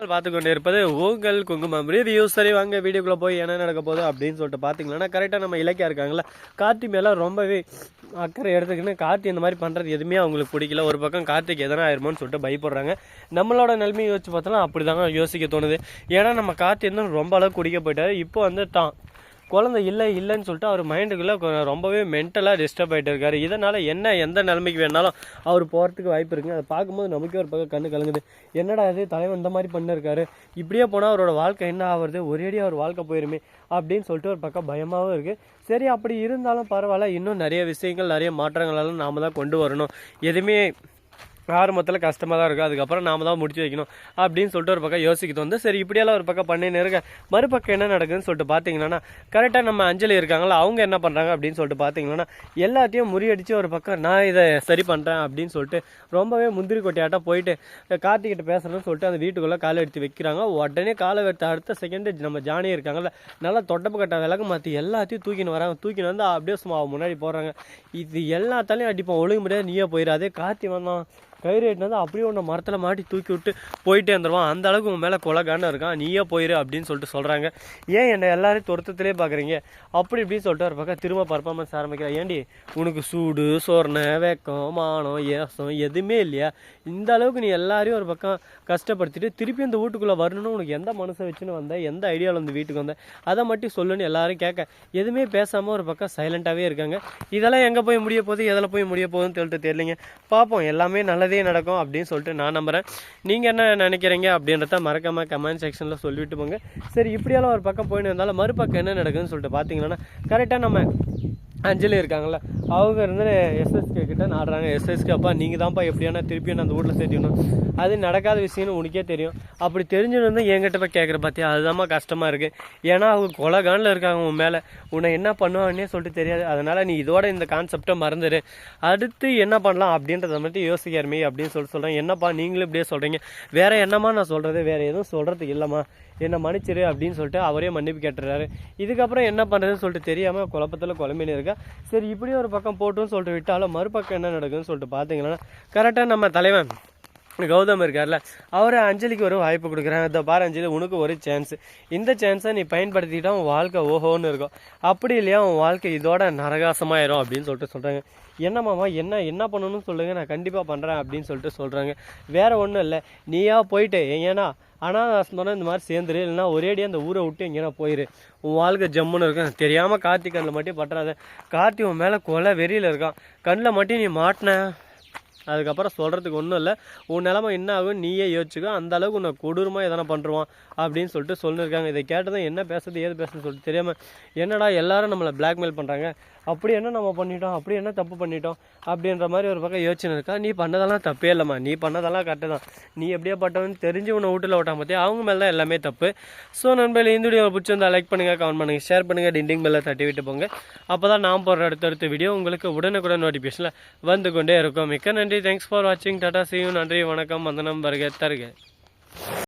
பார்த்து கொண்டு இருப்பது உங்கள் குங்குமம் ரிவ்யூ சரி வாங்க வீடியோக்குள்ளே போய் என்ன நடக்க போகுது அப்படின்னு சொல்லிட்டு பார்த்தீங்கன்னா கரெக்டாக நம்ம இலக்கியா இருக்காங்களா கார்த்தி மேலே ரொம்பவே அக்கறை எடுத்துக்கின்னு கார்த்தி இந்த மாதிரி பண்ணுறது எதுவுமே அவங்களுக்கு பிடிக்கல. ஒரு பக்கம் கார்த்திக் எதனா ஆயிருமோன்னு சொல்லிட்டு பயப்படுறாங்க. நம்மளோட நிலைமையை யோசிச்சு பார்த்தோம்னா அப்படி தாங்க யோசிக்க தோணுது. ஏன்னா நம்ம கார்த்தி வந்து ரொம்ப அளவு குடிக்க போயிட்டாரு இப்போ வந்து தான் குழந்தை இல்லை இல்லைன்னு சொல்லிட்டு அவர் மைண்டுக்குள்ளே ரொம்பவே மென்டலாக டிஸ்டர்ப் ஆகிட்டு இருக்காரு. இதனால் என்ன எந்த நிலைமைக்கு வேணாலும் அவர் போகிறதுக்கு வாய்ப்பு இருக்குங்க. அதை பார்க்கும்போது நமக்கே ஒரு பக்கம் கண்ணு கலங்குது. என்னடா இது தலைவன் இந்த மாதிரி பண்ணிருக்காரு. இப்படியே போனால் அவரோட வாழ்க்கை என்ன ஆகுறது? ஒரேடியாக அவர் வாழ்க்கை போயிருமே அப்படின்னு சொல்லிட்டு ஒரு பக்கம் பயமாகவும் இருக்குது சரி அப்படி இருந்தாலும் பரவாயில்ல. இன்னும் நிறைய விஷயங்கள் நிறைய மாற்றங்களெல்லாம் நாம தான் கொண்டு வரணும். எதுவுமே ஆரம்பத்தில் கஷ்டமாக தான் இருக்கும். அதுக்கப்புறம் நாம தான் முடிச்சு வைக்கணும் அப்படின்னு சொல்லிட்டு ஒரு பக்கம் யோசிக்க வந்து சரி இப்படியெல்லாம் ஒரு பக்கம் பண்ணின்னு இருக்க மறுபக்கம் என்ன நடக்குதுன்னு சொல்லிட்டு பார்த்தீங்கன்னா கரெக்டாக நம்ம அஞ்சலி இருக்காங்களா அவங்க என்ன பண்ணுறாங்க அப்படின்னு சொல்லிட்டு பார்த்தீங்கன்னா எல்லாத்தையும் முறியடிச்சு ஒரு பக்கம் நான் இதை சரி பண்ணுறேன் அப்படின்னு சொல்லிட்டு ரொம்பவே முந்திரி கொட்டையாட்டம் போயிட்டு கார்த்திகிட்ட பேசுகிறேன்னு சொல்லிட்டு அந்த வீட்டுக்குள்ளே காலை எடுத்து வைக்கிறாங்க. உடனே காலை எடுத்து அடுத்த செகண்டு நம்ம ஜானி இருக்காங்கல்ல நல்லா தொட்டப்பு கட்ட விளக்கு மாற்றி எல்லாத்தையும் தூக்கின்னு வராங்க. தூக்கின்னு வந்து அப்படியே சும்மா முன்னாடி போடுறாங்க. இது எல்லாத்தாலையும் அடிப்போம் ஒழுங்கு முடியாது நீயே போயிடாதே. கார்த்தி வந்தான். கயிறு எட்டுனது அப்படியே ஒன்று மரத்தில் மாட்டி தூக்கி விட்டு போயிட்டே இருந்துருவான். அந்த அளவுக்கு உன் மேலே கொலகான இருக்கான். நீயே போயிரு அப்படின்னு சொல்லிட்டு சொல்கிறாங்க ஏன் என்னை எல்லாரும் துரத்தத்திலே பார்க்குறீங்க அப்படி இப்படின்னு சொல்லிட்டு ஒரு பக்கம் திரும்ப பர்ஃபார்மன்ஸ் ஆரம்பிக்கிறா ஏண்டி உனக்கு சூடு சொர்ண வெக்கம் மானம் ஏசம் எதுவுமே இல்லையா? இந்த அளவுக்கு நீ எல்லாரையும் ஒரு பக்கம் கஷ்டப்படுத்திட்டு திருப்பி இந்த வீட்டுக்குள்ளே வரணும்னு உனக்கு எந்த மனசை வச்சுன்னு வந்த? எந்த ஐடியாவில் வந்து வீட்டுக்கு வந்த? அதை மட்டும் சொல்லுன்னு எல்லாரும் கேட்க எதுவுமே பேசாமல் ஒரு பக்கம் சைலண்ட்டாகவே இருக்காங்க. இதெல்லாம் எங்கே போய் முடிய போகுது? எதில் போய் முடிய போகுதுன்னு சொல்லிட்டு தெரியலைங்க. பார்ப்போம். எல்லாமே நல்லதே நடக்கும் அப்படின்னு சொல்லிட்டு நான் நம்புகிறேன் நீங்கள் என்ன நினைக்கிறீங்க அப்படின்றத மறக்காமல் கமெண்ட் செக்ஷனில் சொல்லிவிட்டு போங்க. சரி இப்படியெல்லாம் ஒரு பக்கம் போயின்னு இருந்தாலும் மறுபக்கம் என்ன நடக்குதுன்னு சொல்லிட்டு பார்த்தீங்கன்னா கரெக்டாக நம்ம அஞ்சலி இருக்காங்களா அவங்க இருந்து எஸ்எஸ்கே கிட்ட நாடுறாங்க. எஸ்எஸ்கே அப்பா நீங்கள் தான்ப்பா எப்படியானா திருப்பியும் நான் அந்த ஊரில் சேர்த்திக்கணும் அது நடக்காத விஷயம்னு உனக்கே தெரியும். அப்படி தெரிஞ்சுன்னு வந்து என்கிட்ட போய் கேட்குற பார்த்தியா அதுதான்மா கஷ்டமாக இருக்குது ஏன்னா அவங்க கொலகானில் இருக்காங்க உன் மேலே. உன்னை என்ன பண்ணுவாங்கன்னே சொல்லிட்டு தெரியாது. அதனால் நீ இதோட இந்த கான்செப்டை மறந்துடு அடுத்து என்ன பண்ணலாம் அப்படின்றத மட்டும் யோசிக்காருமே அப்படின்னு சொல்லிட்டு சொல்கிறேன் என்னப்பா நீங்களும் இப்படியே சொல்கிறீங்க வேறு என்னம்மா நான் சொல்கிறது வேறு எதுவும் சொல்கிறதுக்கு இல்லைம்மா. என்னை மன்னிச்சிரு அப்படின்னு சொல்லிட்டு அவரே மன்னிப்பு கேட்டுறாரு. இதுக்கப்புறம் என்ன பண்ணுறதுன்னு சொல்லிட்டு தெரியாமல் குழப்பத்தில் குழம்பின்னு இருக்கா. சரி இப்படி ஒரு பக்கம் போட்டுன்னு சொல்லிட்டு விட்டாலும் மறுபக்கம் என்ன நடக்குதுன்னு சொல்லிட்டு பார்த்தீங்கன்னா கரெக்டாக நம்ம தலைவன் கௌதம் இருக்கார்ல அவரை அஞ்சலிக்கு ஒரு வாய்ப்பு கொடுக்குறாங்க இந்த பாரு அஞ்சலி உனக்கு ஒரு சான்ஸ் இந்த சான்ஸை நீ பயன்படுத்திக்கிட்டா உன் வாழ்க்கை ஓஹோன்னு இருக்கும். அப்படி இல்லையா உன் வாழ்க்கை இதோட நரகாசமாயிரும் அப்படின்னு சொல்லிட்டு சொல்கிறாங்க என்ன மாமா என்ன என்ன பண்ணணும்னு சொல்லுங்கள் நான் கண்டிப்பாக பண்ணுறேன் அப்படின்னு சொல்லிட்டு சொல்கிறாங்க வேறு ஒன்றும் இல்லை நீயா போயிட்டு ஏன்னா ஆனால் நான் இந்த மாதிரி சேர்ந்துரு. இல்லைன்னா ஒரேடியாக அந்த ஊரை விட்டு எங்கேனா போயிரு. உன் வாழ்க்கை ஜம்முன்னு இருக்கும். தெரியாமல் கார்த்தி கண்ணில் மட்டும் பட்டுறாத. கார்த்தி உன் மேலே கொலை வெறியில் இருக்கான். கண்ணில் மட்டும் நீ மாட்டின. அதுக்கப்புறம் சொல்கிறதுக்கு ஒன்றும் இல்லை. உன் நிலமை என்ன ஆகும் நீயே யோசிச்சுக்கோ. அந்த அளவுக்கு உன்னை கொடூரமாக எதனா பண்ணுருவான் அப்படின்னு சொல்லிட்டு சொல்லியிருக்காங்க இதை கேட்டதும் என்ன பேசுறது ஏது பேசுறதுன்னு சொல்லிட்டு தெரியாமல் என்னடா எல்லாரும் நம்மளை பிளாக்மெயில் பண்ணுறாங்க அப்படி என்ன நம்ம பண்ணிட்டோம்? அப்படி என்ன தப்பு பண்ணிட்டோம்? அப்படின்ற மாதிரி ஒரு பக்கம் யோசனை இருக்கா? நீ பண்ணதெல்லாம் தப்பே இல்லைம்மா. நீ பண்ணதெல்லாம் கரெக்டு தான். நீ எப்படியே பட்டவன்னு தெரிஞ்சு உன்னை வீட்டில் விட்டான் பார்த்தியா அவங்க மேலே தான் எல்லாமே தப்பு. ஸோ நண்பர்கள் இந்த வீடியோ பிடிச்சிருந்தா லைக் பண்ணுங்கள் கமெண்ட் பண்ணுங்கள் ஷேர் பண்ணுங்கள் டிண்டிங் பெல்லை தட்டி விட்டு போங்க. அப்போ தான் நான் போடுற அடுத்தடுத்த வீடியோ உங்களுக்கு உடனுக்குடன் நோட்டிஃபிகேஷனில் வந்து கொண்டே இருக்கும். மிக்க நன்றி. தேங்க்ஸ் ஃபார் வாட்சிங் டாடா சியூ நன்றி. வணக்கம். வந்தனம் வருக. தருக.